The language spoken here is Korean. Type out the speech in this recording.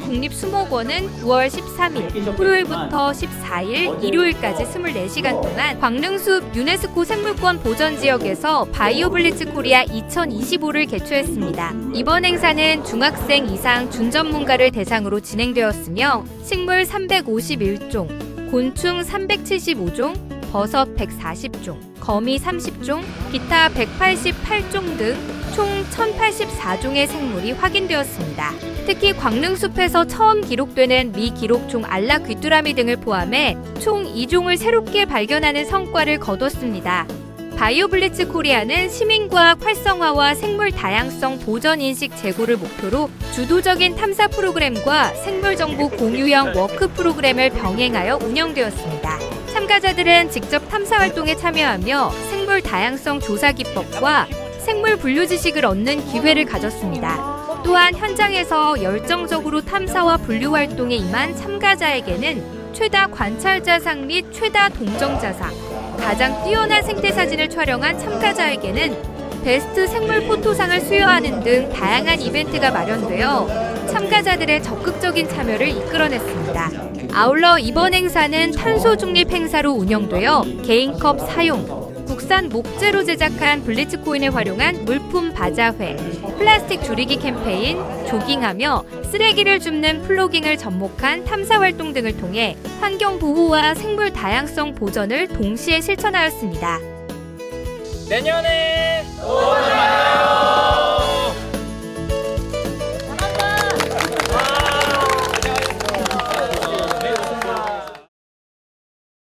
국립수목원은 9월 13일 토요일부터 14일 일요일까지 24시간 동안 광릉숲 유네스코 생물권 보전 지역에서 바이오블리츠 코리아 2025를 개최했습니다. 이번 행사는 중학생 이상 준전문가를 대상으로 진행되었으며 식물 351종, 곤충 375종, 버섯 140종, 거미 30종, 기타 188종 등 총 1084종의 생물이 확인되었습니다. 특히 광릉숲에서 처음 기록되는 미기록종 알라 귀뚜라미 등을 포함해 총 2종을 새롭게 발견하는 성과를 거뒀습니다. 바이오블리츠 코리아는 시민과학 활성화와 생물 다양성 보전 인식 제고를 목표로 주도적인 탐사 프로그램과 생물 정보 공유형 워크 프로그램을 병행하여 운영되었습니다. 참가자들은 직접 탐사 활동에 참여하며 생물 다양성 조사 기법과 생물 분류 지식을 얻는 기회를 가졌습니다. 또한 현장에서 열정적으로 탐사와 분류 활동에 임한 참가자에게는 최다 관찰자상 및 최다 동정자상, 가장 뛰어난 생태 사진을 촬영한 참가자에게는 베스트 생물 포토상을 수여하는 등 다양한 이벤트가 마련되어 참가자들의 적극적인 참여를 이끌어냈습니다. 아울러 이번 행사는 탄소 중립 행사로 운영되어 개인컵 사용, 국산 목재로 제작한 블리츠 코인을 활용한 물품 바자회, 플라스틱 줄이기 캠페인, 조깅하며 쓰레기를 줍는 플로깅을 접목한 탐사 활동 등을 통해 환경 보호와 생물 다양성 보전을 동시에 실천하였습니다. 내년에.